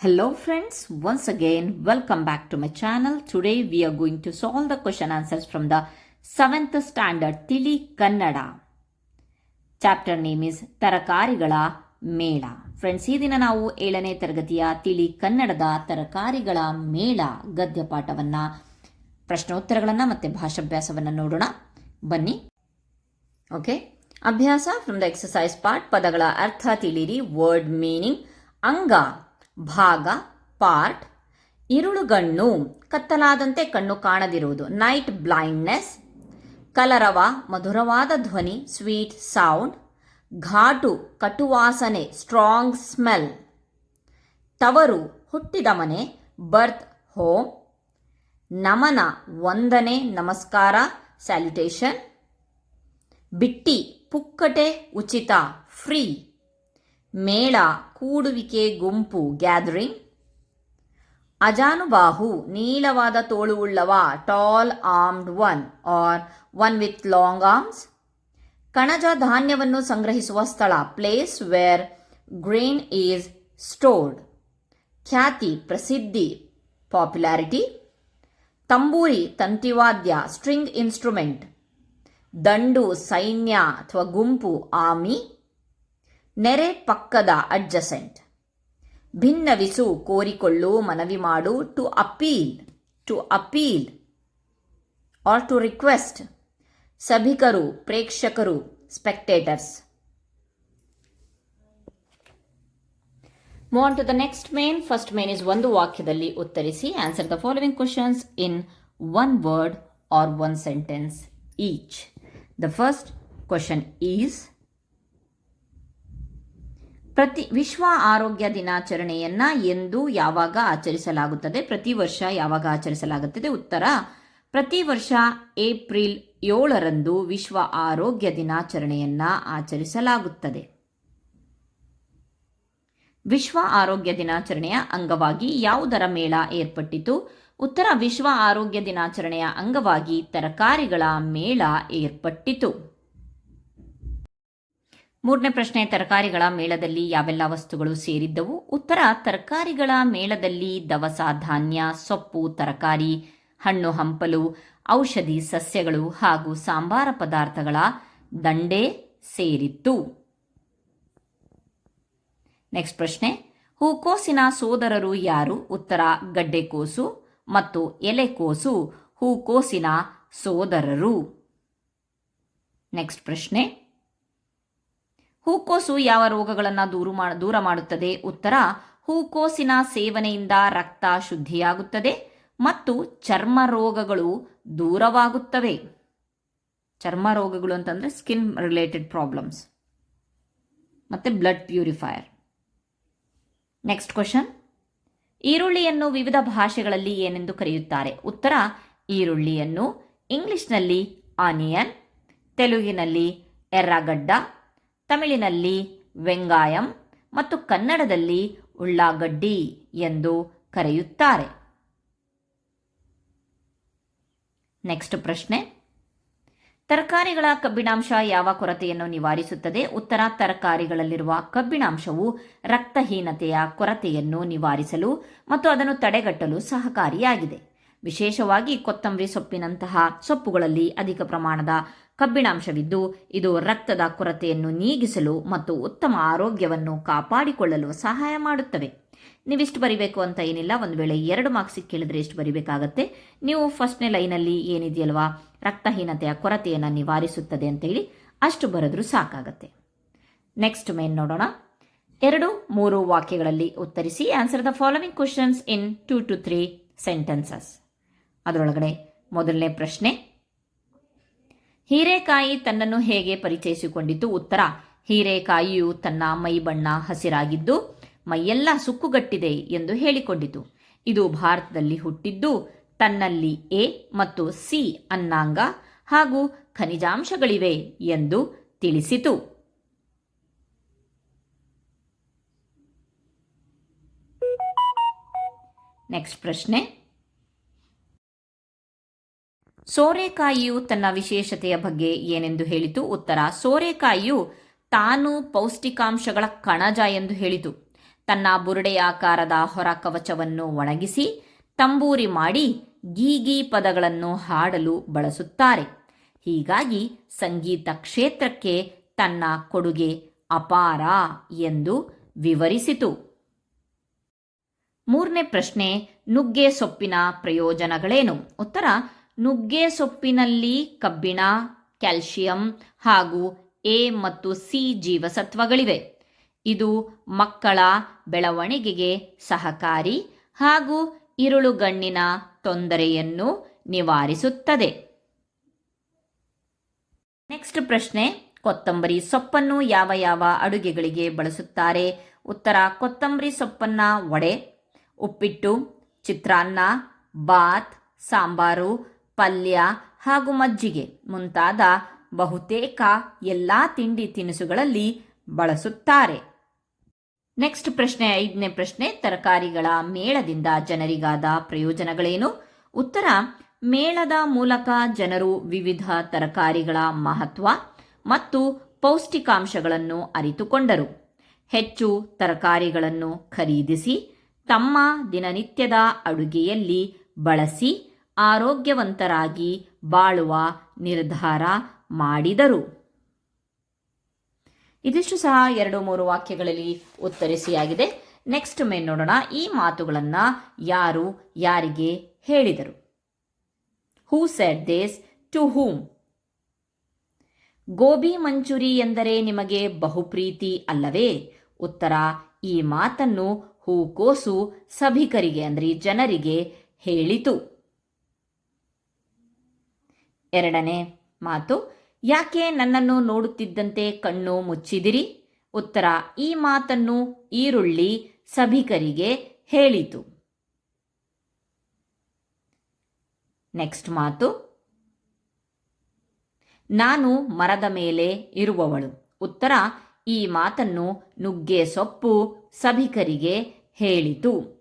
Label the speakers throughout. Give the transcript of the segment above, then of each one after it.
Speaker 1: Hello friends, once again welcome back to my channel. Today we are going to solve the question answers from the 7th standard Tili Kannada. Chapter name is ತರಕಾರಿಗಳ ಮೇಳ friends ಈ ದಿನ ನಾವು ಏಳನೇ ತರಗತಿಯ ತಿಳಿ ಕನ್ನಡದ ತರಕಾರಿಗಳ ಮೇಳ ಗದ್ಯ ಪಾಠವನ್ನ ಪ್ರಶ್ನೋತ್ತರಗಳನ್ನು ಮತ್ತು ಭಾಷಾಭ್ಯಾಸವನ್ನು ನೋಡೋಣ. ಬನ್ನಿ. ಓಕೆ ಅಭ್ಯಾಸ ಫ್ರಮ್ ದ ಎಕ್ಸಸೈಸ್ ಪಾರ್ಟ್ ಪದಗಳ ಅರ್ಥ ತಿಳಿರಿ ವರ್ಡ್ ಮೀನಿಂಗ್ ಅಂಗ. ಭಾಗ, ಪಾರ್ಟ್. ಇರುಳುಗಣ್ಣು ಕತ್ತಲಾದಂತೆ ಕಣ್ಣು ಕಾಣದಿರುವುದು. ನೈಟ್ ಬ್ಲೈಂಡ್ನೆಸ್ ಕಲರವ, ಮಧುರವಾದ ಧ್ವನಿ ಸ್ವೀಟ್ ಸೌಂಡ್ ಘಾಟು, ಕಟುವಾಸನೆ ಸ್ಟ್ರಾಂಗ್ ಸ್ಮೆಲ್ ತವರು, ಹುಟ್ಟಿದ ಮನೆ ಬರ್ತ್ ಹೋಮ್ ನಮನ, ವಂದನೆ, ನಮಸ್ಕಾರ ಸ್ಯಾಲ್ಯುಟೇಷನ್ ಬಿಟ್ಟಿ, ಪುಕ್ಕಟೆ, ಉಚಿತ ಫ್ರೀ ಮೇಳ ಕೂಡುವಿಕೆ ಗುಂಪು ಗ್ಯಾದರಿಂಗ್ ಅಜಾನುಬಾಹು ನೀಳವಾದ ತೋಳುವುಳ್ಳವ tall armed one or one with long arms ಕಣಜ ಧಾನ್ಯವನ್ನು ಸಂಗ್ರಹಿಸುವ ಸ್ಥಳ place where grain is stored ಖ್ಯಾತಿ ಪ್ರಸಿದ್ಧಿ ಪಾಪ್ಯುಲಾರಿಟಿ ತಂಬೂರಿ ತಂತಿವಾದ್ಯ ಸ್ಟ್ರಿಂಗ್ ಇನ್ಸ್ಟ್ರುಮೆಂಟ್ ದಂಡು ಸೈನ್ಯ ಅಥವಾ ಗುಂಪು ಆಮಿ ನೆರೆ ಪಕ್ಕದ ಅಡ್ಜಸೆಂಟ್. ಭಿನ್ನವಿಸು ಕೋರಿಕೊಳ್ಳು ಮನವಿ ಮಾಡು to appeal to appeal or to request ಸಭಿಕರು, ಪ್ರೇಕ್ಷಕರು spectators move to the next main first main is ಒಂದು ವಾಕ್ಯದಲ್ಲಿ ಉತ್ತರಿಸಿ answer the following questions in one word or one sentence each the first question is ಪ್ರತಿ ವಿಶ್ವ ಆರೋಗ್ಯ ದಿನಾಚರಣೆಯನ್ನ ಎಂದು ಯಾವಾಗ ಆಚರಿಸಲಾಗುತ್ತದೆ? ಪ್ರತಿ ವರ್ಷ ಯಾವಾಗ ಆಚರಿಸಲಾಗುತ್ತದೆ? ಉತ್ತರ, ಪ್ರತಿ ವರ್ಷ ಏಪ್ರಿಲ್ ಏಳರಂದು ವಿಶ್ವ ಆರೋಗ್ಯ ದಿನಾಚರಣೆಯನ್ನ ಆಚರಿಸಲಾಗುತ್ತದೆ. ವಿಶ್ವ ಆರೋಗ್ಯ ದಿನಾಚರಣೆಯ ಅಂಗವಾಗಿ ಯಾವುದರ ಮೇಳ ಏರ್ಪಟ್ಟಿತು? ಉತ್ತರ, ವಿಶ್ವ ಆರೋಗ್ಯ ದಿನಾಚರಣೆಯ ಅಂಗವಾಗಿ ತರಕಾರಿಗಳ ಮೇಳ ಏರ್ಪಟ್ಟಿತು. ಮೂರನೇ ಪ್ರಶ್ನೆ, ತರಕಾರಿಗಳ ಮೇಳದಲ್ಲಿ ಯಾವೆಲ್ಲ ವಸ್ತುಗಳು ಸೇರಿದ್ದವು? ಉತ್ತರ, ತರಕಾರಿಗಳ ಮೇಳದಲ್ಲಿ ದವಸ, ಧಾನ್ಯ, ಸೊಪ್ಪು, ತರಕಾರಿ, ಹಣ್ಣು, ಹಂಪಲು, ಔಷಧಿ, ಸಸ್ಯಗಳು ಹಾಗೂ ಸಾಂಬಾರ ಪದಾರ್ಥಗಳ ದಂಡೆ ಸೇರಿತ್ತು. ನೆಕ್ಸ್ಟ್ ಪ್ರಶ್ನೆ, ಹೂಕೋಸಿನ ಸೋದರರು ಯಾರು? ಉತ್ತರ ಗಡ್ಡೆಕೋಸು ಮತ್ತು ಎಲೆಕೋಸು ಹೂಕೋಸಿನ ಸೋದರರು. ನೆಕ್ಸ್ಟ್ ಪ್ರಶ್ನೆ ಹೂಕೋಸು ಯಾವ ರೋಗಗಳನ್ನು ದೂರು ದೂರ ಮಾಡುತ್ತದೆ? ಉತ್ತರ, ಹೂಕೋಸಿನ ಸೇವನೆಯಿಂದ ರಕ್ತ ಶುದ್ಧಿಯಾಗುತ್ತದೆ ಮತ್ತು ಚರ್ಮ ರೋಗಗಳು ದೂರವಾಗುತ್ತವೆ. ಚರ್ಮ ರೋಗಗಳು ಅಂತಂದರೆ ಸ್ಕಿನ್ ರಿಲೇಟೆಡ್ ಪ್ರಾಬ್ಲಮ್ಸ್ ಮತ್ತು ಬ್ಲಡ್ ಪ್ಯೂರಿಫೈಯರ್ ನೆಕ್ಸ್ಟ್ ಕ್ವಶನ್ ಈರುಳ್ಳಿಯನ್ನು ವಿವಿಧ ಭಾಷೆಗಳಲ್ಲಿ ಏನೆಂದು ಕರೆಯುತ್ತಾರೆ? ಉತ್ತರ, ಈರುಳ್ಳಿಯನ್ನು ಇಂಗ್ಲಿಷ್ನಲ್ಲಿ ಆನಿಯನ್ ತೆಲುಗಿನಲ್ಲಿ ಎರ್ರಗಡ್ಡ ತಮಿಳಿನಲ್ಲಿ ವೆಂಗಾಯಂ ಮತ್ತು ಕನ್ನಡದಲ್ಲಿ ಉಳ್ಳಾಗಡ್ಡಿ ಎಂದು ಕರೆಯುತ್ತಾರೆ. ನೆಕ್ಸ್ಟ್ ಪ್ರಶ್ನೆ. ತರಕಾರಿಗಳ ಕಬ್ಬಿಣಾಂಶ ಯಾವ ಕೊರತೆಯನ್ನು ನಿವಾರಿಸುತ್ತದೆ? ಉತ್ತರ, ತರಕಾರಿಗಳಲ್ಲಿರುವ ಕಬ್ಬಿಣಾಂಶವು ರಕ್ತಹೀನತೆಯ ಕೊರತೆಯನ್ನು ನಿವಾರಿಸಲು ಮತ್ತು ಅದನ್ನು ತಡೆಗಟ್ಟಲು ಸಹಕಾರಿಯಾಗಿದೆ. ವಿಶೇಷವಾಗಿ ಕೊತ್ತಂಬರಿ ಸೊಪ್ಪಿನಂತಹ ಸೊಪ್ಪುಗಳಲ್ಲಿ ಅಧಿಕ ಪ್ರಮಾಣದ ಕಬ್ಬಿಣಾಂಶವಿದ್ದು, ಇದು ರಕ್ತದ ಕೊರತೆಯನ್ನು ನೀಗಿಸಲು ಮತ್ತು ಉತ್ತಮ ಆರೋಗ್ಯವನ್ನು ಕಾಪಾಡಿಕೊಳ್ಳಲು ಸಹಾಯ ಮಾಡುತ್ತವೆ. ನೀವಿಷ್ಟು ಬರಿಬೇಕು ಅಂತ ಏನಿಲ್ಲ, ಒಂದು ವೇಳೆ ಎರಡು ಮಾರ್ಕ್ಸಿಗೆ ಕೇಳಿದ್ರೆ ಎಷ್ಟು ಬರಿಬೇಕಾಗತ್ತೆ. ನೀವು ಫಸ್ಟ್ನೇ ಲೈನಲ್ಲಿ ಏನಿದೆಯಲ್ವಾ, ರಕ್ತಹೀನತೆಯ ಕೊರತೆಯನ್ನು ನಿವಾರಿಸುತ್ತದೆ ಅಂತೇಳಿ ಅಷ್ಟು ಬರೆದ್ರೂ ಸಾಕಾಗತ್ತೆ. ನೆಕ್ಸ್ಟ್ ಮೇನ್ ನೋಡೋಣ. ಎರಡು, ಮೂರು ವಾಕ್ಯಗಳಲ್ಲಿ ಉತ್ತರಿಸಿ answer the following questions in two to three sentences ಅದರೊಳಗಡೆ ಮೊದಲನೇ ಪ್ರಶ್ನೆ ಹೀರೆಕಾಯಿ ತನ್ನನ್ನು ಹೇಗೆ ಪರಿಚಯಿಸಿಕೊಂಡಿತು? ಉತ್ತರ, ಹೀರೆಕಾಯಿಯು ತನ್ನ ಮೈ ಬಣ್ಣ ಹಸಿರಾಗಿದ್ದು, ಮೈಯೆಲ್ಲ ಸುಕ್ಕುಗಟ್ಟಿದೆ ಎಂದು ಹೇಳಿಕೊಂಡಿತು. ಇದು ಭಾರತದಲ್ಲಿ ಹುಟ್ಟಿದ್ದು ತನ್ನಲ್ಲಿ ಎ ಮತ್ತು ಸಿ ಅನ್ನಾಂಗ ಹಾಗೂ ಖನಿಜಾಂಶಗಳಿವೆ ಎಂದು ತಿಳಿಸಿತು. ನೆಕ್ಸ್ಟ್ ಪ್ರಶ್ನೆ ಸೋರೆಕಾಯಿಯು ತನ್ನ ವಿಶೇಷತೆಯ ಬಗ್ಗೆ ಏನೆಂದು ಹೇಳಿತು? ಉತ್ತರ, ಸೋರೆಕಾಯಿಯು ತಾನು ಪೌಷ್ಟಿಕಾಂಶಗಳ ಕಣಜ ಎಂದು ಹೇಳಿತು. ತನ್ನ ಬುರುಡೆಯಾಕಾರದ ಹೊರ ಕವಚವನ್ನು ಒಣಗಿಸಿ ತಂಬೂರಿ ಮಾಡಿ ಗೀಗಿ ಪದಗಳನ್ನು ಹಾಡಲು ಬಳಸುತ್ತಾರೆ. ಹೀಗಾಗಿ ಸಂಗೀತ ಕ್ಷೇತ್ರಕ್ಕೆ ತನ್ನ ಕೊಡುಗೆ ಅಪಾರ ಎಂದು ವಿವರಿಸಿತು. ಮೂರನೇ ಪ್ರಶ್ನೆ, ನುಗ್ಗೆ ಸೊಪ್ಪಿನ ಪ್ರಯೋಜನಗಳೇನು? ಉತ್ತರ ನುಗ್ಗೆ ಸೊಪ್ಪಿನಲ್ಲಿ ಕಬ್ಬಿಣ, ಕ್ಯಾಲ್ಶಿಯಂ ಹಾಗೂ ಎ ಮತ್ತು ಸಿ ಜೀವಸತ್ವಗಳಿವೆ. ಇದು ಮಕ್ಕಳ ಬೆಳವಣಿಗೆಗೆ ಸಹಕಾರಿ ಹಾಗೂ ಇರುಳುಗಣ್ಣಿನ ತೊಂದರೆಯನ್ನು ನಿವಾರಿಸುತ್ತದೆ. ನೆಕ್ಸ್ಟ್ ಪ್ರಶ್ನೆ, ಕೊತ್ತಂಬರಿ ಸೊಪ್ಪನ್ನು ಯಾವ ಯಾವ ಅಡುಗೆಗಳಿಗೆ ಬಳಸುತ್ತಾರೆ? ಉತ್ತರ, ಕೊತ್ತಂಬರಿ ಸೊಪ್ಪನ್ನ ವಡೆ, ಉಪ್ಪಿಟ್ಟು, ಚಿತ್ರಾನ್ನ, ಬಾತ್, ಸಾಂಬಾರು ಪಲ್ಯ ಹಾಗೂ ಮಜ್ಜಿಗೆ ಮುಂತಾದ ಬಹುತೇಕ ಎಲ್ಲ ತಿಂಡಿ ತಿನಿಸುಗಳಲ್ಲಿ ಬಳಸುತ್ತಾರೆ. ನೆಕ್ಸ್ಟ್ ಪ್ರಶ್ನೆ, ಐದನೇ ಪ್ರಶ್ನೆ, ತರಕಾರಿಗಳ ಮೇಳದಿಂದ ಜನರಿಗಾದ ಪ್ರಯೋಜನಗಳೇನು? ಉತ್ತರ, ಮೇಳದ ಮೂಲಕ ಜನರು ವಿವಿಧ ತರಕಾರಿಗಳ ಮಹತ್ವ ಮತ್ತು ಪೌಷ್ಟಿಕಾಂಶಗಳನ್ನು ಅರಿತುಕೊಂಡರು. ಹೆಚ್ಚು ತರಕಾರಿಗಳನ್ನು ಖರೀದಿಸಿ, ತಮ್ಮ ದಿನನಿತ್ಯದ ಅಡುಗೆಯಲ್ಲಿ ಬಳಸಿ ಆರೋಗ್ಯವಂತರಾಗಿ ಬಾಳುವ ನಿರ್ಧಾರ ಮಾಡಿದರು. ಇದಿಷ್ಟು ಸಹ ಎರಡು ಮೂರು ವಾಕ್ಯಗಳಲ್ಲಿ ಉತ್ತರಿಸಿಯಾಗಿದೆ. ನೆಕ್ಸ್ಟ್ ಮೇನ್ ನೋಡೋಣ. ಈ ಮಾತುಗಳನ್ನು ಯಾರು, ಯಾರಿಗೆ ಹೇಳಿದರು? Who said these to whom gobi manchuri ಎಂದರೆ ನಿಮಗೆ ಬಹುಪ್ರೀತಿ ಅಲ್ಲವೇ? ಉತ್ತರ, ಈ ಮಾತನ್ನು ಹೂಕೋಸು ಸಭಿಕರಿಗೆ, ಅಂದರೆ ಜನರಿಗೆ ಹೇಳಿತು. ಎರಡನೇ ಮಾತು, ಯಾಕೆ ನನ್ನನ್ನು ನೋಡುತ್ತಿದ್ದಂತೆ ಕಣ್ಣು ಮುಚ್ಚಿದಿರಿ? ಉತ್ತರ, ಈ ಮಾತನ್ನು ಈರುಳ್ಳಿ ಸಭಿಕರಿಗೆ ಹೇಳಿತು. ನೆಕ್ಸ್ಟ್ ಮಾತು, ನಾನು ಮರದ ಮೇಲೆ ಇರುವವಳು. ಉತ್ತರ, ಈ ಮಾತನ್ನು ನುಗ್ಗೆ ಸೊಪ್ಪು ಸಭಿಕರಿಗೆ ಹೇಳಿತು.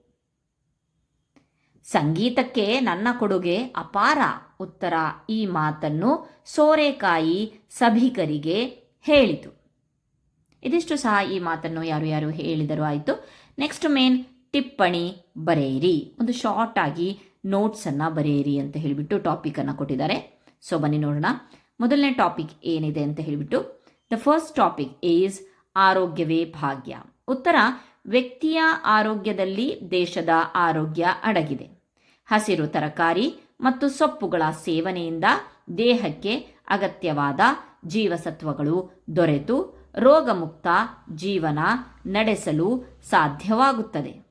Speaker 1: ಸಂಗೀತಕ್ಕೆ ನನ್ನ ಕೊಡುಗೆ ಅಪಾರ ಉತ್ತರ. ಈ ಮಾತನ್ನು ಸೋರೆಕಾಯಿ ಸಭಿಕರಿಗೆ ಹೇಳಿತು. ಇದಿಷ್ಟು ಸಹ ಈ ಮಾತನ್ನು ಯಾರು ಯಾರು ಹೇಳಿದರು ಆಯಿತು. ನೆಕ್ಸ್ಟ್ ಮೇನ್ ಟಿಪ್ಪಣಿ ಬರೆಯಿರಿ. ಒಂದು ಶಾರ್ಟ್ ಆಗಿ ನೋಟ್ಸನ್ನು ಬರೆಯಿರಿ ಅಂತ ಹೇಳಿಬಿಟ್ಟು ಟಾಪಿಕನ್ನು ಕೊಟ್ಟಿದ್ದಾರೆ. ಸೊ ಬನ್ನಿ ನೋಡೋಣ. ಮೊದಲನೇ ಟಾಪಿಕ್ ಏನಿದೆ ಅಂತ ಹೇಳಿಬಿಟ್ಟು ದ ಫಸ್ಟ್ ಟಾಪಿಕ್ ಈಸ್ ಆರೋಗ್ಯವೇ ಭಾಗ್ಯ. ಉತ್ತರ, ವ್ಯಕ್ತಿಯ ಆರೋಗ್ಯದಲ್ಲಿ ದೇಶದ ಆರೋಗ್ಯ ಅಡಗಿದೆ. ಹಸಿರು ತರಕಾರಿ ಮತ್ತು ಸೊಪ್ಪುಗಳ ಸೇವನೆಯಿಂದ ದೇಹಕ್ಕೆ ಅಗತ್ಯವಾದ ಜೀವಸತ್ವಗಳು ದೊರೆತು ರೋಗಮುಕ್ತ ಜೀವನ ನಡೆಸಲು ಸಾಧ್ಯವಾಗುತ್ತದೆ.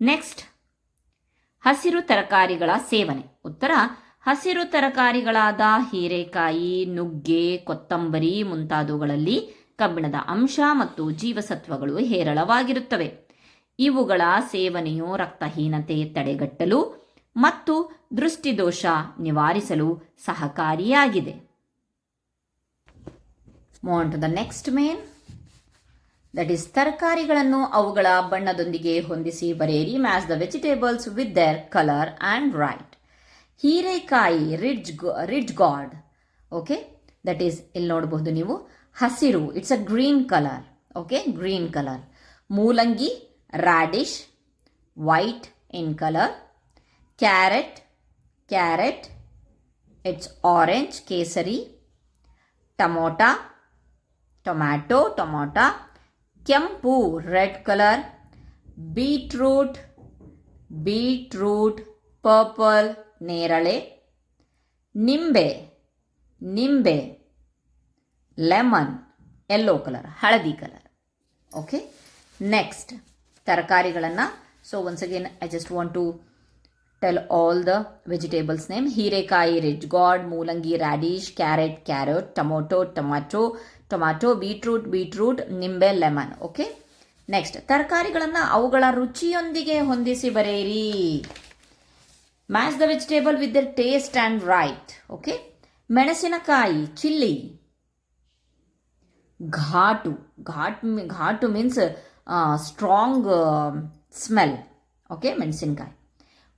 Speaker 1: ನೆಕ್ಸ್ಟ್, ಹಸಿರು ತರಕಾರಿಗಳ ಸೇವನೆ. ಉತ್ತರ, ಹಸಿರು ತರಕಾರಿಗಳಾದ ಹೀರೆಕಾಯಿ, ನುಗ್ಗೆ, ಕೊತ್ತಂಬರಿ ಮುಂತಾದವುಗಳಲ್ಲಿ ಕಬ್ಬಿಣದ ಅಂಶ ಮತ್ತು ಜೀವಸತ್ವಗಳು ಹೇರಳವಾಗಿರುತ್ತವೆ. ಇವುಗಳ ಸೇವನೆಯು ರಕ್ತಹೀನತೆ ತಡೆಗಟ್ಟಲು ಮತ್ತು ದೃಷ್ಟಿದೋಷ ನಿವಾರಿಸಲು ಸಹಕಾರಿಯಾಗಿದೆ. Move on to the next main that is ತರಕಾರಿಗಳನ್ನು ಅವುಗಳ ಬಣ್ಣದೊಂದಿಗೆ ಹೊಂದಿಸಿ ಬರೆಯಿರಿ. Match the vegetables with their colour and write ಹೀರೆಕಾಯಿ, ridge ridge gourd okay that is ಇಲ್ಲಿ ನೋಡಬಹುದು ನೀವು ಹಸಿರು. It's a green colour okay green colour ಮೂಲಂಗಿ radish white in color carrot carrot it's orange kesari tomato tomato tomato ಕೆಂಪು red colour beetroot beetroot purple ನೇರಳೆ ನಿಂಬೆ ನಿಂಬೆ ಲೆಮನ್ ಯೆಲ್ಲೋ ಕಲರ್ ಹಳದಿ ಕಲರ್ ಓಕೆ ನೆಕ್ಸ್ಟ್ ತರಕಾರಿಗಳನ್ನು. So once again I just want to tell all the vegetables name ಹೀರೆಕಾಯಿ ridge gourd ಮೂಲಂಗಿ radish carrot carrot tomato tomato tomato beetroot beetroot ನಿಂಬೆ lemon okay next ತರಕಾರಿಗಳನ್ನು ಅವುಗಳ ರುಚಿಯೊಂದಿಗೆ ಹೊಂದಿಸಿ ಬರೆಯಿರಿ. Match the vegetable with the taste and write okay ಮೆಣಸಿನಕಾಯಿ, chilli. ಘಾಟು. ಘಾಟ್ ಘಾಟು ಮೀನ್ಸ್ ಸ್ಟ್ರಾಂಗ್ ಸ್ಮೆಲ್ ಓಕೆ ಮೆಣಸಿನ್ಕಾಯಿ.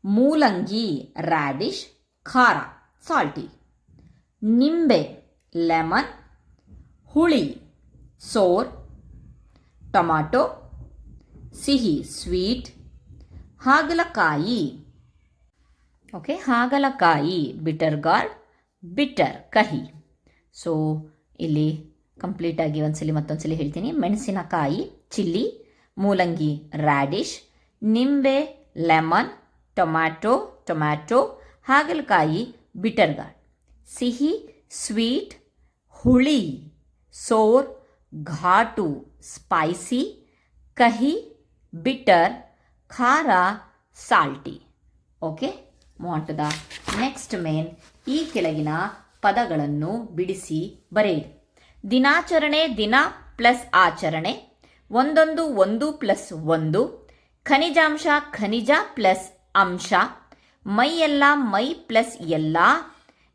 Speaker 1: ಮೂಲಂಗಿ ರ್ಯಾಡಿಶ್ ಖಾರ ಸಾಲ್ಟಿ ನಿಂಬೆ ಲೆಮನ್ ಹುಳಿ, ಸೋರ್, ಟೊಮಾಟೊ, ಸಿಹಿ ಸ್ವೀಟ್ ಹಾಗಲಕಾಯಿ. ಓಕೆ ಹಾಗಲಕಾಯಿ ಬಿಟರ್ ಗಾರ್ಡ್ ಬಿಟರ್ ಕಹಿ. ಸೊ ಇಲ್ಲಿ ಕಂಪ್ಲೀಟಾಗಿ ಒಂದ್ಸಲಿ ಮತ್ತೊಂದ್ಸಲಿ ಹೇಳ್ತೀನಿ. ಮೆಣಸಿನಕಾಯಿ ಚಿಲ್ಲಿ, ಮೂಲಂಗಿ ರ್ಯಾಡಿಶ್ ನಿಂಬೆ ಲೆಮನ್ ಟೊಮ್ಯಾಟೊ ಟೊಮ್ಯಾಟೊ ಹಾಗಲಕಾಯಿ ಬಿಟರ್ ಗಾರ್ಡ್ ಸಿಹಿ ಸ್ವೀಟ್ ಹುಳಿ, ಸೋರ್, ಘಾಟು ಸ್ಪೈಸಿ ಕಹಿ ಬಿಟರ್ ಖಾರ salty okay the next main ಈ ಕೆಳಗಿನ ಪದಗಳನ್ನು ಬಿಡಿಸಿ ಬರೆಯಿರಿ. ದಿನಾಚರಣೆ ದಿನ ಪ್ಲಸ್ ಆಚರಣೆ ಒಂದೊಂದು ಒಂದು ಪ್ಲಸ್ ಒಂದು. ಖನಿಜಾಂಶ ಖನಿಜ ಪ್ಲಸ್ ಅಂಶ. ಮೈಯೆಲ್ಲ ಮೈ ಪ್ಲಸ್ ಎಲ್ಲ.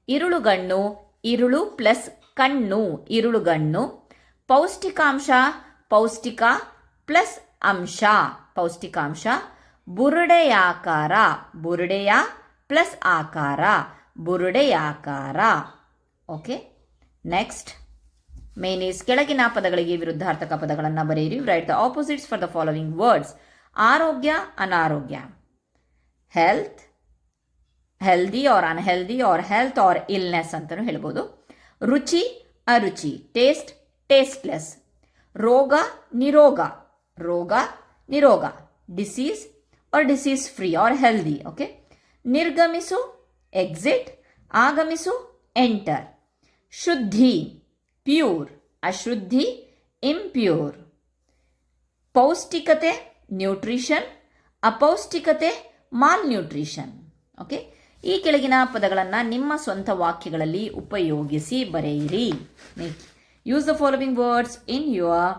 Speaker 1: ಇರುಳುಗಣ್ಣು ಇರುಳು ಪ್ಲಸ್ ಕಣ್ಣು ಇರುಳುಗಣ್ಣು. ಪೌಷ್ಟಿಕಾಂಶ ಪೌಷ್ಟಿಕ ಪ್ಲಸ್ ಅಂಶ. ಪೌಷ್ಟಿಕಾಂಶ ಬುರುಡೆಯಾಕಾರ. ಬುರುಡೆಯ ಪ್ಲಸ್ ಆಕಾರ. ಬುರುಡೆಯಾಕಾರ. Okay, next. ಮೇನ್ ಈಸ್ ಕೆಳಗಿನ ಪದಗಳಿಗೆ ವಿರುದ್ಧಾರ್ಥಕ ಪದಗಳನ್ನು ಬರೆಯಿರಿ. Write the opposites for the following words ಆರೋಗ್ಯ, ಅನಾರೋಗ್ಯ. Health healthy or unhealthy or health or illness ಅಂತಲೂ ಹೇಳ್ಬೋದು. ರುಚಿ, ಅರುಚಿ. ಟೇಸ್ಟ್ ಟೇಸ್ಟ್ಲೆಸ್ ರೋಗ, ನಿರೋಗ. ರೋಗ, ನಿರೋಗ. Disease or disease free or healthy okay ನಿರ್ಗಮಿಸು exit ಆಗಮಿಸು ಎಂಟರ್ ಶುದ್ಧಿ. ಪ್ಯೂರ್, ಅಶುದ್ಧಿ, ಇಂಪ್ಯೂರ್. ಪೌಷ್ಟಿಕತೆ, ನ್ಯೂಟ್ರಿಷನ್, ಅಪೌಷ್ಟಿಕತೆ ಮಾಲ್ ನ್ಯೂಟ್ರಿಷನ್ ಓಕೆ? ಈ ಕೆಳಗಿನ ಪದಗಳನ್ನು ನಿಮ್ಮ ಸ್ವಂತ ವಾಕ್ಯಗಳಲ್ಲಿ ಉಪಯೋಗಿಸಿ ಬರೆಯಿರಿ. Use the following words in your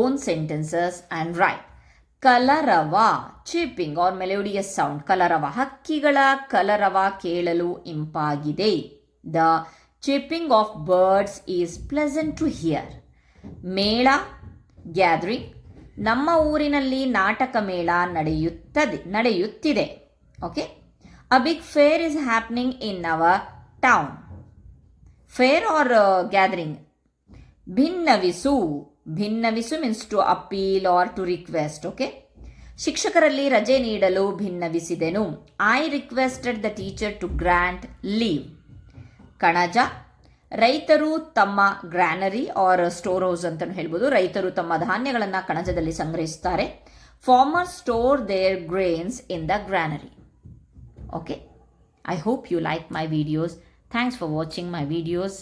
Speaker 1: own sentences and write ಕಲರವ ಚಿಪ್ಪಿಂಗ್ ಆರ್ ಮೆಲೋಡಿಯಸ್ ಸೌಂಡ್ ಕಲರವ, ಹಕ್ಕಿಗಳ ಕಲರವ ಕೇಳಲು ಇಂಪಾಗಿದೆ. The chirping of birds is pleasant to hear ಮೇಳ ಗ್ಯಾದರಿಂಗ್ ನಮ್ಮ ಊರಿನಲ್ಲಿ ನಾಟಕ ಮೇಳ ನಡೆಯುತ್ತದೆ, ನಡೆಯುತ್ತಿದೆ. Okay a big fair is happening in our town fair or gathering ಭಿನ್ನವಿಸು. ಭಿನ್ನವಿಸು means to appeal or to request okay ಶಿಕ್ಷಕರಲ್ಲಿ ರಜೆ ನೀಡಲು ಭಿನ್ನವಿಸಿದೆನು. I requested the teacher to grant leave ಕಣಜ. ರೈತರು ತಮ್ಮ ಗ್ರ್ಯಾನರಿ ಆರ್ ಸ್ಟೋರ್ ಹೌಸ್ ಅಂತ ಹೇಳ್ಬೋದು. ರೈತರು ತಮ್ಮ ಧಾನ್ಯಗಳನ್ನು ಕಣಜದಲ್ಲಿ ಸಂಗ್ರಹಿಸುತ್ತಾರೆ farmer store their grains in the granary okay I hope you like my videos thanks for watching my videos